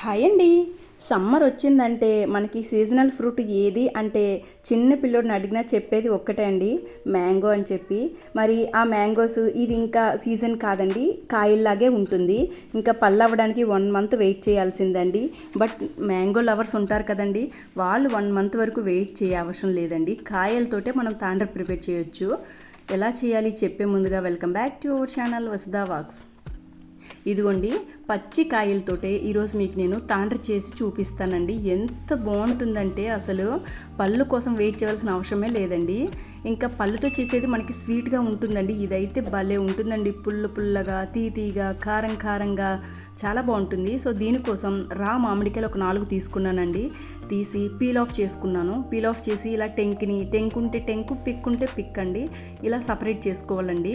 Hi అండి. Summer వచ్చిందంటే మనకి సీజనల్ ఫ్రూట్ ఏది అంటే చిన్న పిల్లోడిని అడిగినా చెప్పేది ఒక్కటే అండి మ్యాంగో అని చెప్పి. మరి ఆ మ్యాంగోస్ ఇది ఇంకా సీజన్ కాదండి కాయల్లాగే ఉంటుంది. ఇంకా పళ్ళు అవ్వడానికి వన్ మంత్ వెయిట్ చేయాల్సిందండి. బట్ మ్యాంగో లవర్స్ ఉంటారు కదండి వాళ్ళు వన్ మంత్ వరకు వెయిట్ చేయ అవసరం లేదండి. కాయలతోటే మనం తాండ్ర ప్రిపేర్ చేయొచ్చు. ఎలా చేయాలి చెప్పే ముందుగా welcome back to our channel Vasudha wax. ఇదిగోండి పచ్చి కాయలతోటే ఈరోజు మీకు నేను తాండ్రి చేసి చూపిస్తానండి. ఎంత బాగుంటుందంటే అసలు పళ్ళు కోసం వెయిట్ చేయాల్సిన అవసరమే లేదండి. ఇంకా పళ్ళుతో చేసేది మనకి స్వీట్గా ఉంటుందండి. ఇదైతే భలే ఉంటుందండి. పుల్ల పుల్లగా తీతీగా కారం కారంగా చాలా బాగుంటుంది. సో దీనికోసం రా మామిడికాయలు ఒక నాలుగు తీసుకున్నానండి. తీసి పీల్ ఆఫ్ చేసుకున్నాను. పీల్ ఆఫ్ చేసి ఇలా టెంక్ని టెంకుంటే టెంకు పిక్ ఉంటే పిక్ అండి. ఇలా సపరేట్ చేసుకోవాలండి.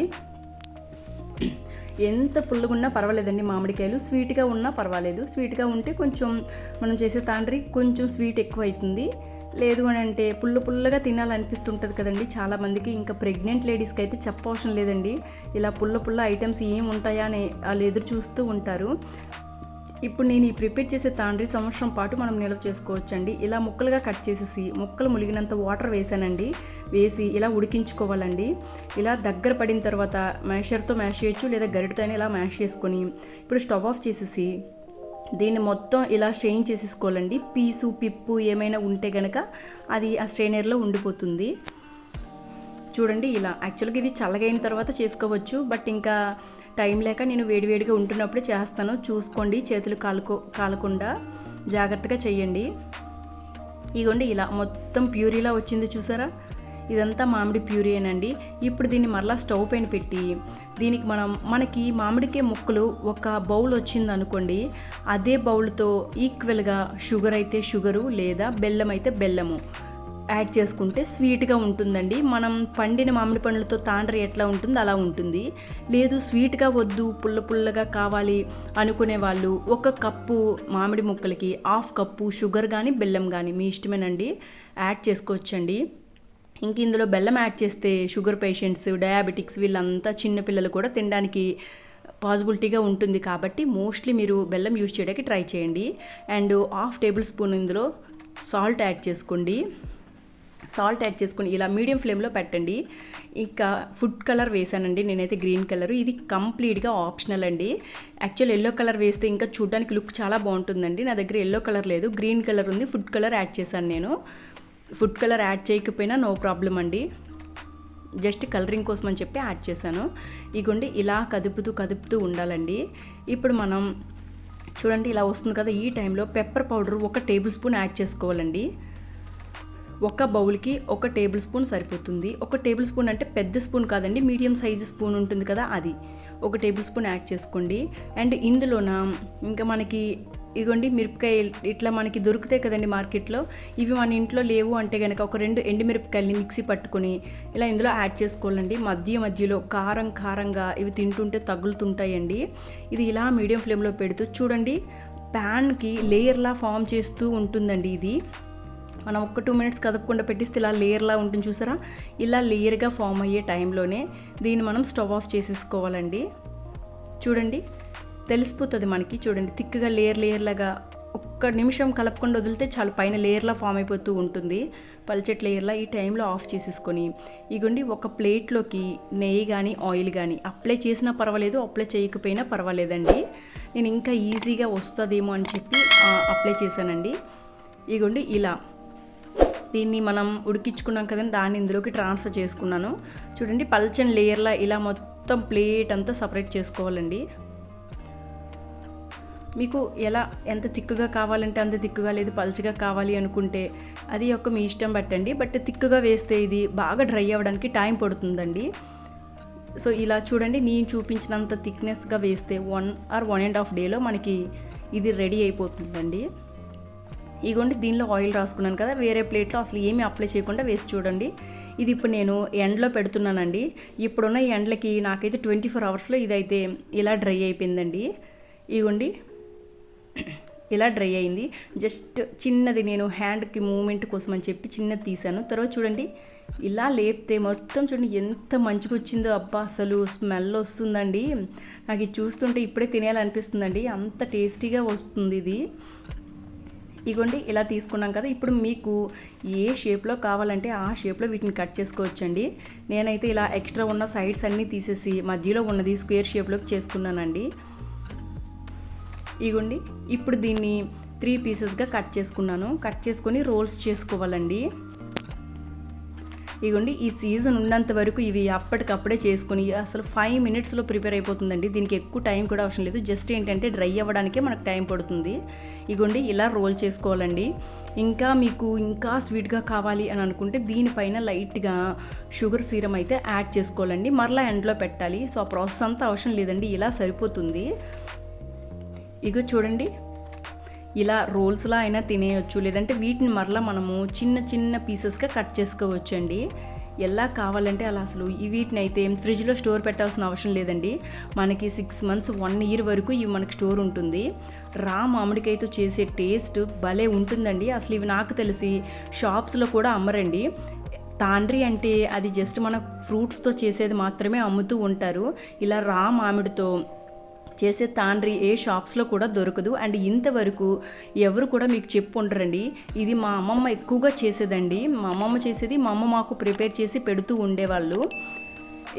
ఎంత పుల్లగా ఉన్నా పర్వాలేదండి మామిడికాయలు. స్వీట్గా ఉన్నా పర్వాలేదు. స్వీట్గా ఉంటే కొంచెం మనం చేసే తాండ్రి కొంచెం స్వీట్ ఎక్కువ అవుతుంది లేదు అని అంటే పుల్ల పుల్లగా తినాలనిపిస్తుంటుంది కదండి. చాలామందికి ఇంకా ప్రెగ్నెంట్ లేడీస్కి అయితే చెప్పవసరం లేదండి. ఇలా పుల్ల పుల్ల ఐటమ్స్ ఏం ఉంటాయా అని వాళ్ళు ఎదురు చూస్తూ ఉంటారు. ఇప్పుడు నేను ఈ ప్రిపేర్ చేసే తాండ్రి సంవత్సరం పాటు మనం నిల్వ చేసుకోవచ్చండి. ఇలా ముక్కలుగా కట్ చేసేసి ముక్కలు ములిగినంత వాటర్ వేసానండి. వేసి ఇలా ఉడికించుకోవాలండి. ఇలా దగ్గర పడిన తర్వాత మ్యాషర్తో మ్యాష్ చేయొచ్చు లేదా గరిటతో ఇలా మ్యాష్ చేసుకొని ఇప్పుడు స్టవ్ ఆఫ్ చేసేసి దీన్ని మొత్తం ఇలా స్ట్రెయిన్ చేసేసుకోవాలండి. పీసు పిప్పు ఏమైనా ఉంటే కనుక అది ఆ స్ట్రెయినర్లో ఉండిపోతుంది. చూడండి ఇలా యాక్చువల్గా ఇది చల్లగైన తర్వాత చేసుకోవచ్చు బట్ ఇంకా టైం లేక నేను వేడివేడిగా ఉంటున్నప్పుడే చేస్తాను. చూసుకోండి చేతులు కాలుకో కాలకుండా జాగ్రత్తగా చేయండి. ఇగోండి ఇలా మొత్తం ప్యూరీలా వచ్చింది చూసారా? ఇదంతా మామిడి ప్యూరియేనండి ఇప్పుడు దీన్ని మరలా స్టవ్ పైన పెట్టి దీనికి మనం మనకి మామిడికాయ ముక్కలు ఒక బౌల్ వచ్చింది అనుకోండి అదే బౌల్తో ఈక్వల్గా షుగర్ అయితే షుగరు లేదా బెల్లం అయితే బెల్లము యాడ్ చేసుకుంటే స్వీట్గా ఉంటుందండి. మనం పండిన మామిడి పండ్లతో తాండ్రి ఎట్లా ఉంటుందో అలా ఉంటుంది. లేదు స్వీట్గా వద్దు పుల్ల పుల్లగా కావాలి అనుకునే వాళ్ళు ఒక కప్పు మామిడి ముక్కలకి హాఫ్ కప్పు షుగర్ కానీ బెల్లం కానీ మీ ఇష్టమేనండి. యాడ్ చేసుకోవచ్చండి. ఇంక ఇందులో బెల్లం యాడ్ చేస్తే షుగర్ పేషెంట్స్ డయాబెటిక్స్ వీళ్ళంతా చిన్నపిల్లలు కూడా తినడానికి పాసిబిలిటీగా ఉంటుంది కాబట్టి మోస్ట్లీ మీరు బెల్లం యూజ్ చేయడానికి ట్రై చేయండి. అండ్ హాఫ్ టేబుల్ స్పూన్ ఇందులో సాల్ట్ యాడ్ చేసుకోండి. సాల్ట్ యాడ్ చేసుకుని ఇలా మీడియం ఫ్లేమ్లో పెట్టండి. ఇంకా ఫుడ్ కలర్ వేసానండి నేనైతే గ్రీన్ కలర్. ఇది కంప్లీట్గా ఆప్షనల్ అండి. యాక్చువల్ ఎల్లో కలర్ వేస్తే ఇంకా చూడడానికి లుక్ చాలా బాగుంటుందండి. నా దగ్గర ఎల్లో కలర్ లేదు గ్రీన్ కలర్ ఉంది ఫుడ్ కలర్ యాడ్ చేశాను నేను. ఫుడ్ కలర్ యాడ్ చేయకపోయినా నో ప్రాబ్లం అండి. జస్ట్ కలరింగ్ కోసం అని చెప్పి యాడ్ చేశాను. ఇగోండి ఇలా కదుపుతూ కదుపుతూ ఉండాలండి. ఇప్పుడు మనం చూడండి ఇలా వస్తుంది కదా ఈ టైంలో పెప్పర్ పౌడర్ ఒక టేబుల్ స్పూన్ యాడ్ చేసుకోవాలండి. ఒక బౌల్కి ఒక టేబుల్ స్పూన్ సరిపోతుంది. ఒక టేబుల్ స్పూన్ అంటే పెద్ద స్పూన్ కాదండి మీడియం సైజు స్పూన్ ఉంటుంది కదా అది. ఒక టేబుల్ స్పూన్ యాడ్ చేసుకోండి. అండ్ ఇందులోన ఇంకా మనకి ఇగోండి మిరపకాయ ఇట్లా మనకి దొరుకుతాయి కదండి మార్కెట్లో ఇవి మన ఇంట్లో లేవు అంటే కనుక ఒక రెండు ఎండుమిరపకాయలని మిక్సీ పట్టుకొని ఇలా ఇందులో యాడ్ చేసుకోవాలండి. మధ్య మధ్యలో కారం కారంగా ఇవి తింటుంటే తగులుతుంటాయండి. ఇది ఇలా మీడియం ఫ్లేమ్లో పెడుతూ చూడండి ప్యాన్కి లేయర్లా ఫామ్ చేస్తూ ఉంటుందండి ఇది. మనం ఒక్క టూ మినిట్స్ కదపకుండా పెట్టిస్తే ఇలా లేయర్లా ఉంటుంది చూసారా? ఇలా లేయర్గా ఫామ్ అయ్యే టైంలోనే దీన్ని మనం స్టవ్ ఆఫ్ చేసేసుకోవాలండి. చూడండి తెలిసిపోతుంది మనకి. చూడండి థిక్గా లేయర్ లేయర్ లాగా ఒక్క నిమిషం కలపకుండా వదిలితే చాలా పైన లేయర్లా ఫామ్ అయిపోతూ ఉంటుంది. పల్చట్ లేయర్లా ఈ టైంలో ఆఫ్ చేసేసుకొని. ఇగోండి ఒక ప్లేట్లోకి నెయ్యి కానీ ఆయిల్ కానీ అప్లై చేసినా పర్వాలేదు అప్లై చేయకపోయినా పర్వాలేదండి. నేను ఇంకా ఈజీగా వస్తుందేమో అని చెప్పి అప్లై చేశానండి. ఇగోండి ఇలా. దీన్ని మనం ఉడికించుకున్నాం కదండి దాన్ని ఇందులోకి ట్రాన్స్ఫర్ చేసుకున్నాను. చూడండి పల్చని లేయర్లా ఇలా మొత్తం ప్లేట్ అంతా సపరేట్ చేసుకోవాలండి. మీకు ఎలా ఎంత తిక్కుగా కావాలంటే అంత తిక్కుగా లేదు పల్చగా కావాలి అనుకుంటే అది ఒక మీ ఇష్టం పట్టండి. బట్ తిక్కుగా వేస్తే ఇది బాగా డ్రై అవ్వడానికి టైం పడుతుందండి. సో ఇలా చూడండి నేను చూపించినంత థిక్నెస్గా వేస్తే one or one and half డేలో మనకి ఇది రెడీ అయిపోతుందండి. ఇగోండి దీనిలో ఆయిల్ రాసుకున్నాను కదా వేరే ప్లేట్లో అసలు ఏమీ అప్లై చేయకుండా వేసి చూడండి. ఇది ఇప్పుడు నేను ఎండలో పెడుతున్నానండి. ఇప్పుడున్న ఎండలకి నాకైతే ట్వంటీ ఫోర్ అవర్స్లో ఇదైతే ఇలా డ్రై అయిపోయిందండి. ఇగోండి ఇలా డ్రై అయింది. జస్ట్ చిన్నది నేను హ్యాండ్కి మూమెంట్ కోసం అని చెప్పి చిన్నది తీసాను తర్వాత చూడండి ఇలా లేపితే మొత్తం చూడండి ఎంత మంచిగా వచ్చిందో అబ్బా అసలు స్మెల్ వస్తుందండి. నాకు ఇది చూస్తుంటే ఇప్పుడే తినేయాలనిపిస్తుందండి. అంత టేస్టీగా వస్తుంది ఇది. ఇగోండి ఇలా తీసుకున్నాం కదా. ఇప్పుడు మీకు ఏ షేప్లో కావాలంటే ఆ షేప్లో వీటిని కట్ చేసుకోవచ్చండి. నేనైతే ఇలా ఎక్స్ట్రా ఉన్న సైడ్స్ అన్నీ తీసేసి మధ్యలో ఉన్నది స్క్వేర్ షేప్లోకి చేసుకున్నానండి. ఇగోండి ఇప్పుడు దీన్ని త్రీ పీసెస్గా కట్ చేసుకున్నాను. కట్ చేసుకొని రోల్స్ చేసుకోవాలండి. ఇగోండి ఈ సీజన్ ఉన్నంత వరకు ఇవి అప్పటికప్పుడే చేసుకుని అసలు ఫైవ్ మినిట్స్లో ప్రిపేర్ అయిపోతుందండి. దీనికి ఎక్కువ టైం కూడా అవసరం లేదు. జస్ట్ ఏంటంటే డ్రై అవ్వడానికే మనకు టైం పడుతుంది. ఇగోండి ఇలా రోల్ చేసుకోవాలండి. ఇంకా మీకు ఇంకా స్వీట్గా కావాలి అని అనుకుంటే దీనిపైన లైట్గా షుగర్ సీరం అయితే యాడ్ చేసుకోవాలండి. మరలా ఎండ్లో పెట్టాలి. సో ఆ ప్రాసెస్ అంతా అవసరం లేదండి. ఇలా సరిపోతుంది. ఇగో చూడండి. ఇలా రోల్స్లా అయినా తినేయచ్చు. లేదంటే వీటిని మరలా మనము చిన్న చిన్న పీసెస్గా కట్ చేసుకోవచ్చు అండి ఎలా కావాలంటే అలా అసలు ఈ వీటిని అయితే ఫ్రిడ్జ్లో స్టోర్ పెట్టాల్సిన అవసరం లేదండి. మనకి సిక్స్ మంత్స్ వన్ ఇయర్ వరకు ఇవి మనకి స్టోర్ ఉంటుంది. రా మామిడికాయతో చేసే టేస్ట్ భలే ఉంటుందండి. అసలు ఇవి నాకు తెలిసి షాప్స్లో కూడా అమ్మరండి. తాండ్రి అంటే అది జస్ట్ మన ఫ్రూట్స్తో చేసేది మాత్రమే అమ్ముతూ ఉంటారు. ఇలా రా మామిడితో చేసే తాండ్రి ఏ షాప్స్లో కూడా దొరకదు. అండ్ ఇంతవరకు ఎవరు కూడా మీకు చెప్పు ఉండరండి. ఇది మా అమ్మమ్మ ఎక్కువగా చేసేదండి. మా అమ్మమ్మ చేసేది మా అమ్మ మాకు ప్రిపేర్ చేసి పెడుతూ ఉండేవాళ్ళు.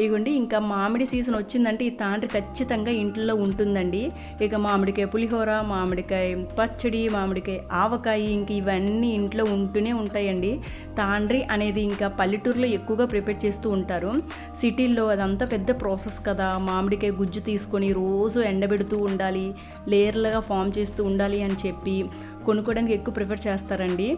ఇగోండి ఇంకా మామిడి సీజన్ వచ్చిందంటే ఈ తాండ్రి ఖచ్చితంగా ఇంట్లో ఉంటుందండి. ఇక మామిడికాయ పులిహోర మామిడికాయ పచ్చడి మామిడికాయ ఆవకాయ ఇంక ఇవన్నీ ఇంట్లో ఉంటూనే ఉంటాయండి. తాండ్రి అనేది ఇంకా పల్లెటూరులో ఎక్కువగా ప్రిపేర్ చేస్తూ ఉంటారు. సిటీల్లో అదంతా పెద్ద ప్రాసెస్ కదా. మామిడికాయ గుజ్జు తీసుకొని రోజు ఎండబెడుతూ ఉండాలి లేయర్లుగా ఫామ్ చేస్తూ ఉండాలి అని చెప్పి కొనుక్కోవడానికి ఎక్కువ ప్రిఫర్ చేస్తారండి.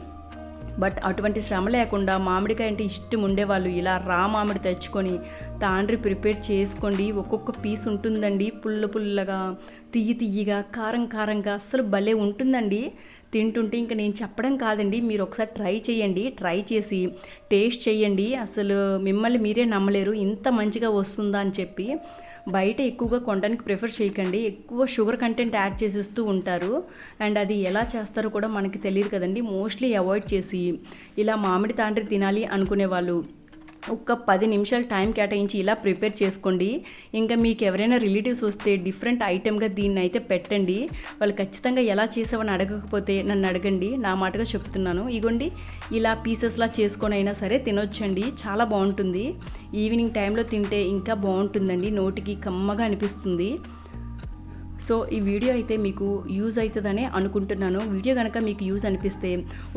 బట్ అటువంటి శ్రమ లేకుండా మామిడికాయ అంటే ఇష్టం ఉండేవాళ్ళు ఇలా రా మామిడి తెచ్చుకొని తాండ్రి ప్రిపేర్ చేసుకోండి. ఒక్కొక్క పీస్ ఉంటుందండి. పుల్ల పుల్లగా తియ్యి తియ్యిగా కారం కారంగా అస్సలు భలే ఉంటుందండి. తింటుంటే ఇంకా నేను చెప్పడం కాదండి. మీరు ఒకసారి ట్రై చేయండి. ట్రై చేసి టేస్ట్ చేయండి. అసలు మిమ్మల్ని మీరే నమ్మలేరు. ఇంత మంచిగా వస్తుందా అని చెప్పి బయట ఎక్కువగా కొనడానికి ప్రిఫర్ చేయకండి. ఎక్కువ షుగర్ కంటెంట్ యాడ్ చేసేస్తూ ఉంటారు. అండ్ అది ఎలా చేస్తారో కూడా మనకి తెలియదు కదండి. మోస్ట్లీ అవాయిడ్ చేసి ఇలా మామిడి తాండ్రి తినాలి అనుకునే వాళ్ళు ఒక్క పది నిమిషాలు టైం కేటాయించి ఇలా ప్రిపేర్ చేసుకోండి. ఇంకా మీకు ఎవరైనా రిలేటివ్స్ వస్తే డిఫరెంట్ ఐటెంగా దీన్ని అయితే పెట్టండి. వాళ్ళు ఖచ్చితంగా ఎలా చేసావని అడగకపోతే నన్ను అడగండి. నా మాటగా చెప్తున్నాను. ఇగోండి ఇలా పీసెస్లా చేసుకొని అయినా సరే తినొచ్చండి. చాలా బాగుంటుంది. ఈవినింగ్ టైంలో తింటే ఇంకా బాగుంటుందండి. నోటికి కమ్మగా అనిపిస్తుంది. సో ఈ వీడియో అయితే మీకు యూజ్ అవుతుందనే అనుకుంటున్నాను. వీడియో కనుక మీకు యూజ్ అనిపిస్తే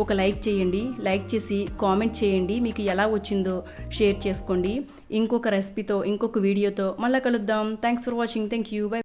ఒక లైక్ చేయండి లైక్ చేసి కామెంట్ చేయండి మీకు ఎలా వచ్చిందో షేర్ చేసుకోండి. ఇంకొక రెసిపీతో ఇంకొక వీడియోతో మళ్ళీ కలుద్దాం. Thanks for watching thank you bye